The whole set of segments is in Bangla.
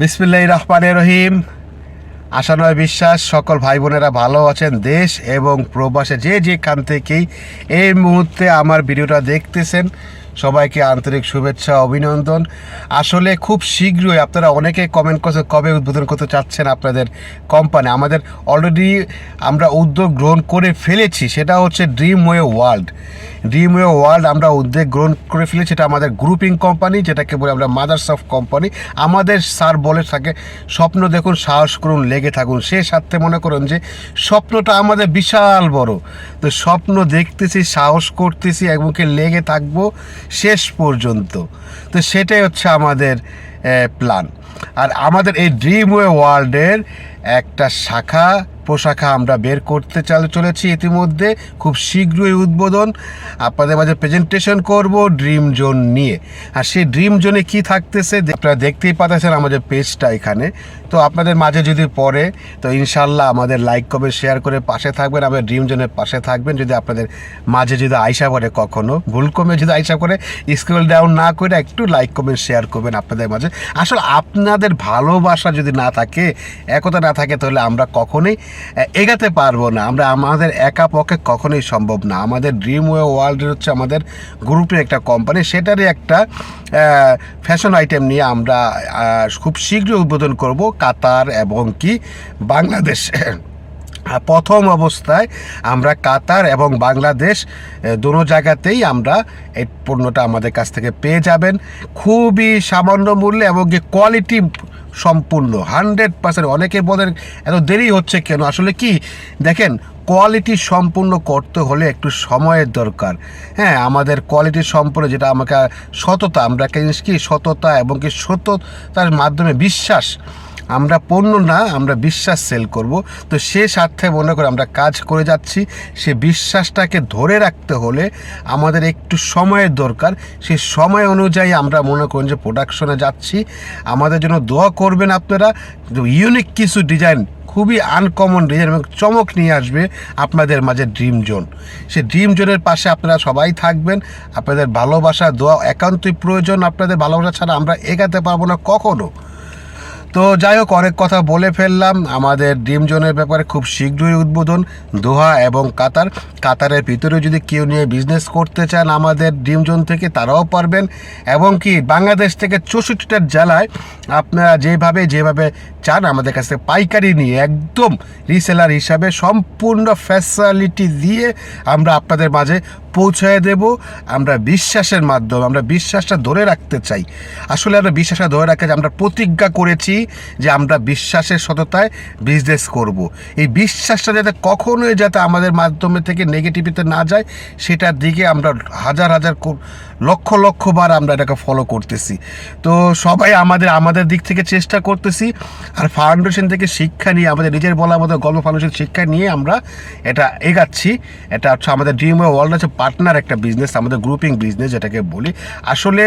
বিসমিল্লাহ রহমান রহিম। আশানয় বিশ্বাস, সকল ভাই বোনেরা ভালো আছেন দেশ এবং প্রবাসে যে যেখান থেকেই এই মুহূর্তে আমার ভিডিওটা দেখতেছেন সবাইকে আন্তরিক শুভেচ্ছা, অভিনন্দন। আসলে খুব শীঘ্রই আপনারা অনেকে কমেন্ট করছেন কবে উদ্বোধন করতে চাচ্ছেন আপনাদের কোম্পানি আমাদের অলরেডি আমরা উদ্যোগ গ্রহণ করে ফেলেছি, সেটা হচ্ছে dream way world dream way world আমরা উদ্যোগ গ্রহণ করে ফেলেছি এটা আমাদের গ্রুপিং কোম্পানি যেটাকে বলে আমরা মাদার্স অফ কোম্পানি আমাদের স্যার বলে থাকে, স্বপ্ন দেখুন, সাহস করুন, লেগে থাকুন। সে সাথে মনে করুন যে, স্বপ্নটা আমাদের বিশাল বড়। তো স্বপ্ন দেখতেছি, সাহস করতেছি এবং লেগে থাকব শেষ পর্যন্ত। তো সেটাই হচ্ছে আমাদের প্ল্যান আর আমাদের এই ড্রিম ওয়ে ওয়ার্ল্ডের একটা শাখা, প্রশাখা আমরা বের করতে চাল, চলেছি ইতিমধ্যে। খুব শীঘ্রই উদ্বোধন। আপনাদের মাঝে প্রেজেন্টেশন করব ড্রিম জোন নিয়ে। আর সেই ড্রিম জোনে কি থাকতেছে আপনারা দেখতেই পাচ্ছেন আমাদের পেজটা এখানে। তো আপনাদের মাঝে যদি পড়ে, তো ইনশাল্লাহ আমাদের লাইক কবে শেয়ার করে পাশে থাকবেন। আমাদের ড্রিম জোনের পাশে থাকবেন। যদি আপনাদের মাঝে যদি আইসা পড়ে কখনো, ভুল কমে যদি আইসা করে স্ক্রল ডাউন না করে একটু লাইক কমেন্ট শেয়ার করবেন আপনাদের মাঝে। আসলে আপনাদের ভালোবাসা যদি না থাকে, একতা না থাকে, তাহলে আমরা কখনোই এগাতে পারব না। আমরা আমাদের একা পক্ষে কখনোই সম্ভব না। আমাদের ড্রিম ওয়ে ওয়ার্ল্ডের হচ্ছে আমাদের গ্রুপের একটা কোম্পানি সেটারই একটা ফ্যাশন আইটেম নিয়ে আমরা খুব শীঘ্রই উদ্বোধন করব। কাতার এবং কি? বাংলাদেশ। প্রথম অবস্থায় আমরা কাতার এবং বাংলাদেশ দোনো জায়গাতেই আমরা এই পণ্যটা আমাদের কাছ থেকে পেয়ে যাবেন। খুবই সামান্য মূল্যে এবং কি কোয়ালিটি সম্পূর্ণ। হান্ড্রেড পার্সেন্ট অনেকে বলেন, এত দেরি হচ্ছে কেন? আসলে কি? দেখেন কোয়ালিটি সম্পূর্ণ করতে হলে একটু সময়ের দরকার। হ্যাঁ আমাদের কোয়ালিটি সম্পূর্ণ যেটা আমাকে সততা, আমরা কি? সততা এবং কি সততার মাধ্যমে বিশ্বাস। আমরা পণ্য না, আমরা বিশ্বাস সেল করব। তো সে স্বার্থে মনে করে আমরা কাজ করে যাচ্ছি। সে বিশ্বাসটাকে ধরে রাখতে হলে আমাদের একটু সময়ের দরকার। সেই সময় অনুযায়ী আমরা মনে করেন যে প্রোডাকশনে যাচ্ছি। আমাদের জন্য দোয়া করবেন আপনারা। ইউনিক কিছু ডিজাইন খুবই আনকমন ডিজাইন এবং চমক নিয়ে আসবে আপনাদের মাঝে ড্রিম জোন সে ড্রিম জোনের পাশে আপনারা সবাই থাকবেন। আপনাদের ভালোবাসা, দোয়া একান্তই প্রয়োজন। আপনাদের ভালোবাসা ছাড়া আমরা এগাতে পারব না কখনো। তো যাই হোক, অনেক কথা বলে ফেললাম। আমাদের ড্রিম জোনের ব্যাপারে খুব শীঘ্রই উদ্বোধন দোহা এবং কাতার। কাতারের ভিতরে যদি কেউ নিয়ে বিজনেস করতে চান আমাদের ড্রিম জোন থেকে, তারাও পারবেন। এবং কি, বাংলাদেশ থেকে চৌষট্টিটা জেলায় আপনারা যেভাবে যেভাবে চান আমাদের কাছ থেকে পাইকারি নিয়ে একদম রিসেলার হিসাবে সম্পূর্ণ ফ্যাসিলিটি দিয়ে আমরা আপনাদের মাঝে পৌঁছায় দেব। আমরা বিশ্বাসের মাধ্যমে আমরা বিশ্বাসটা ধরে রাখতে চাই। আসলে আমরা বিশ্বাসটা ধরে রাখতে চাই, আমরা প্রতিজ্ঞা করেছি যে আমরা বিশ্বাসের সততায় বিজনেস করব। এই বিশ্বাসটা যাতে কখনোই যাতে আমাদের মাধ্যমে থেকে নেগেটিভিতে না যায় সেটার দিকে আমরা হাজার হাজার লক্ষ লক্ষ বার আমরা এটাকে ফলো করতেছি। তো সবাই আমাদের আমাদের দিক থেকে চেষ্টা করতেছি। আর ফাউন্ডেশন থেকে শিক্ষা নিয়ে আমাদের নিজের বলার মতো গল্প ফাউন্ডেশন শিক্ষা নিয়ে আমরা এটা এগাচ্ছি। এটা হচ্ছে আমাদের ড্রিম ওয়ার্ল্ড হচ্ছে পার্টনার একটা বিজনেস আমাদের গ্রুপিং বিজনেস যেটাকে বলি। আসলে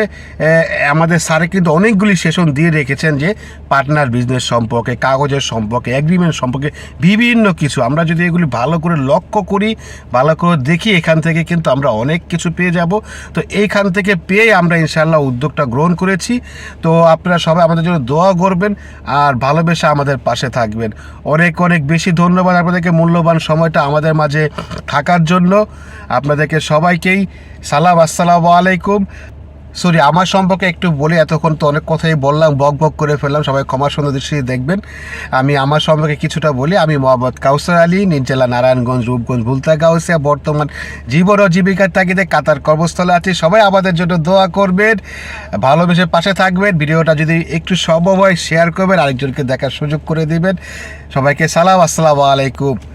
আমাদের স্যারে কিন্তু অনেকগুলি সেশন দিয়ে রেখেছেন যে পার্টনার বিজনেস সম্পর্কে, কাগজের সম্পর্কে এগ্রিমেন্ট সম্পর্কে বিভিন্ন কিছু। আমরা যদি এগুলি ভালো করে লক্ষ্য করি, ভালো করে দেখি, এখান থেকে কিন্তু আমরা অনেক কিছু পেয়ে যাব। তো এইখান থেকে পেয়ে আমরা ইনশাল্লাহ উদ্যোগটা গ্রহণ করেছি। তো আপনারা সবাই আমাদের জন্য দোয়া করবেন। আর ভালোবেসে আমাদের পাশে থাকবেন। অনেক অনেক বেশি ধন্যবাদ আপনাদেরকে, মূল্যবান সময়টা আমাদের মাঝে থাকার জন্য। আপনাদেরকে সবাইকেই সালাম, আসসালামু আলাইকুম। সরি, আমার সম্পর্কে একটু বলি, এতক্ষণ তো অনেক কথাই বললাম, বক বক করে ফেললাম, সবাই ক্ষমা সুন্দর দৃষ্টি দেখবেন। আমি আমার সম্পর্কে কিছুটা বলি, আমি মোহাম্মদ কাউসার আলী নির্জেলা নারায়ণগঞ্জ, রূপগঞ্জ, ভুলতা গাউসিয়া, বর্তমান জীবন ও জীবিকার তাগিদে কাতার কর্মস্থলে আছি। সবাই আমাদের জন্য দোয়া করবেন, ভালোবেসে পাশে থাকবেন, ভিডিওটা যদি একটু সম্ভব হয় শেয়ার করবেন, আরেকজনকে দেখার সুযোগ করে দিবেন। সবাইকে সালাম, আসসালামু আলাইকুম।